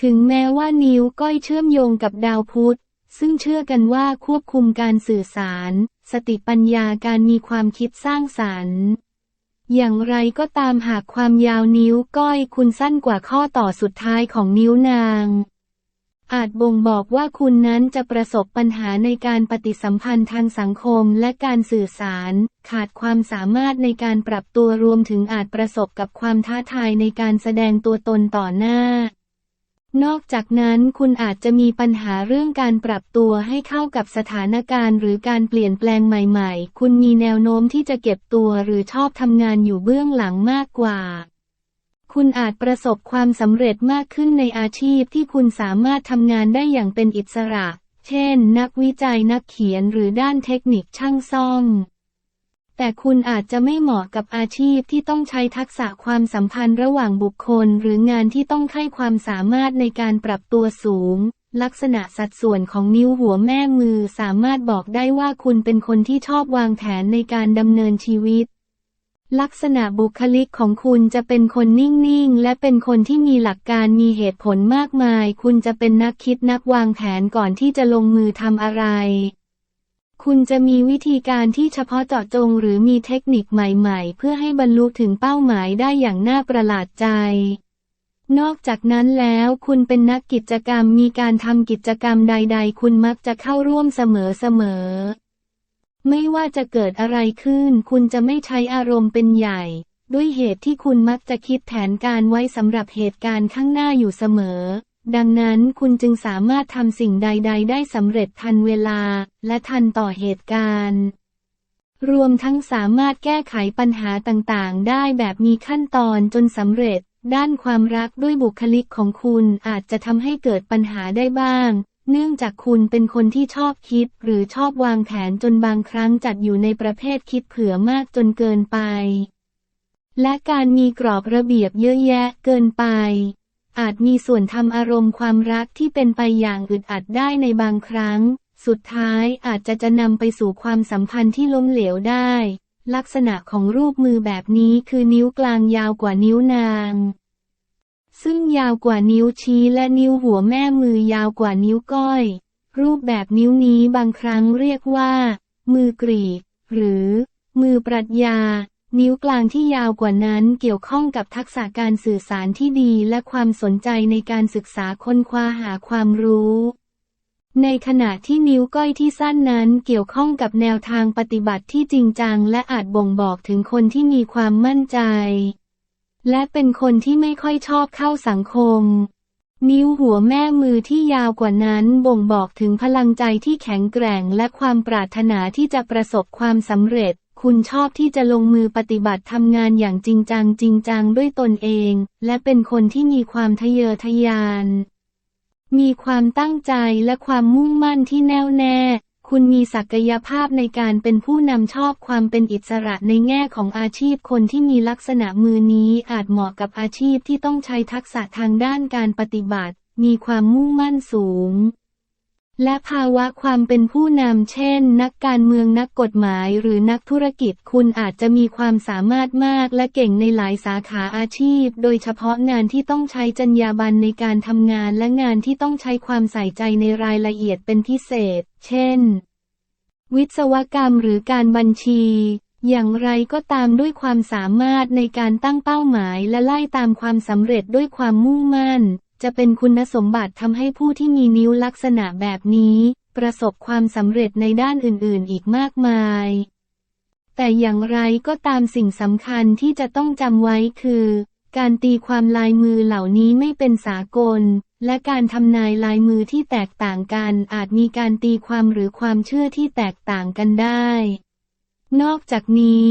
ถึงแม้ว่านิ้วก้อยเชื่อมโยงกับดาวพุธ ซึ่งเชื่อกันว่าควบคุมการสื่อสาร สติปัญญาการมีความคิดสร้างสรรค์ อย่างไรก็ตามหากความยาวนิ้วก้อยคุณสั้นกว่าข้อต่อสุดท้ายของนิ้วนาง อาจบ่งบอกว่าคุณนั้นจะประสบปัญหาในการปฏิสัมพันธ์ทางสังคมและการสื่อสาร ขาดความสามารถในการปรับตัวรวมถึงอาจประสบกับความท้าทายในการแสดงตัวตนต่อหน้า นอกจากนั้นคุณอาจจะมีปัญหาเรื่องการปรับตัวให้เข้ากับสถานการณ์ หรือการเปลี่ยนแปลงใหม่ๆ คุณมีแนวโน้มที่จะเก็บตัวหรือชอบทำงานอยู่เบื้องหลังมากกว่า คุณอาจประสบความสำเร็จมากขึ้นในอาชีพที่คุณสามารถทำงานได้อย่างเป็นอิสระ เช่น นักวิจัยนักเขียนหรือด้านเทคนิคช่างซ่อม แต่คุณอาจจะไม่เหมาะกับอาชีพที่ต้องใช้ทักษะความสัมพันธ์ระหว่างบุคคล หรืองานที่ต้องใช้ความสามารถในการปรับตัวสูง ลักษณะสัดส่วนของนิ้วหัวแม่มือสามารถบอกได้ว่าคุณเป็นคนที่ชอบวางแผนในการดำเนินชีวิต ลักษณะบุคลิกของคุณจะเป็นคนนิ่งๆ และเป็นคนที่มีหลักการมีเหตุผลมากมาย คุณจะเป็นนักคิดนักวางแผนก่อนที่จะลงมือทำอะไร คุณจะมีวิธีการที่เฉพาะเจาะจงหรือมีเทคนิคใหม่ๆ เพื่อให้บรรลุถึงเป้าหมายได้อย่างน่าประหลาดใจ นอกจากนั้นแล้วคุณเป็นนักกิจกรรมมีการทำกิจกรรมใด ๆ คุณมักจะเข้าร่วมเสมอๆ ไม่ว่าจะเกิดอะไรขึ้น คุณจะไม่ใช้อารมณ์เป็นใหญ่ ด้วยเหตุที่คุณมักจะคิดแผนการไว้สำหรับเหตุการณ์ข้างหน้าอยู่เสมอ ดังนั้นคุณจึงสามารถทำสิ่งใด ๆ ได้สำเร็จทันเวลา และทันต่อเหตุการณ์ รวมทั้งสามารถแก้ไขปัญหาต่างๆ ได้แบบมีขั้นตอนจนสำเร็จ ด้านความรักด้วยบุคลิกของคุณอาจจะทำให้เกิดปัญหาได้บ้าง เนื่องจากคุณเป็นคนที่ชอบคิด หรือชอบวางแผนจนบางครั้งจัดอยู่ในประเภทคิดเผื่อมากจนเกินไป และการมีกรอบระเบียบเยอะแยะเกินไป อาจมีส่วนทำอารมณ์ความรักที่เป็นไปอย่างอึดอัดได้ในบางครั้ง สุดท้ายอาจจะจะนำไปสู่ความสัมพันธ์ที่ล้มเหลวได้ ลักษณะของรูปมือแบบนี้คือนิ้วกลางยาวกว่านิ้วนาง ซึ่งยาวกว่านิ้วชี้และนิ้วหัวแม่มือยาวกว่านิ้วก้อย รูปแบบนิ้วนี้บางครั้งเรียกว่า มือกรีกหรือ มือปรัชญา นิ้วกลางที่ยาวกว่านั้นเกี่ยวข้องกับทักษะการสื่อสารที่ดีและความสนใจในการศึกษาค้นคว้าหาความรู้ ในขณะที่นิ้วก้อยที่สั้นนั้นเกี่ยวข้องกับแนวทางปฏิบัติที่จริงจัง และอาจบ่งบอกถึงคนที่มีความมั่นใจ และเป็นคนที่ไม่ค่อยชอบเข้าสังคม นิ้วหัวแม่มือที่ยาวกว่านั้นบ่งบอกถึงพลังใจที่แข็งแกร่ง และความปรารถนาที่จะประสบความสำเร็จ คุณชอบที่จะลงมือปฏิบัติทำงานอย่างจริงจังจริงจังด้วยตนเอง และเป็นคนที่มีความทะเยอทะยาน มีความตั้งใจและความมุ่งมั่นที่แน่วแน่ คุณมีศักยภาพในการเป็นผู้นำชอบความเป็นอิสระในแง่ของอาชีพคนที่มีลักษณะมือนี้อาจเหมาะกับอาชีพที่ต้องใช้ทักษะทางด้านการปฏิบัติ มีความมุ่งมั่นสูง และภาวะความเป็นผู้นำเช่น นักการเมืองนักกฎหมายหรือนักธุรกิจคุณอาจจะมีความสามารถมากและเก่งในหลายสาขาอาชีพ โดยเฉพาะงานที่ต้องใช้จรรยาบรรณในการทำงานและงานที่ต้องใช้ความใส่ใจในรายละเอียดเป็นพิเศษ เช่น วิศวกรรมหรือการบัญชีอย่างไรก็ตามด้วยความสามารถในการตั้งเป้าหมายและไล่ตามความสำเร็จด้วยความมุ่งมั่น จะเป็นคุณสมบัติทำให้ผู้ที่มีนิ้วลักษณะแบบนี้ ประสบความสำเร็จในด้านอื่นๆ อีกมากมาย แต่อย่างไรก็ตามสิ่งสำคัญที่จะต้องจำไว้คือ การตีความลายมือเหล่านี้ไม่เป็นสากล และการทำนายลายมือที่แตกต่างกัน อาจมีการตีความหรือความเชื่อที่แตกต่างกันได้ นอกจากนี้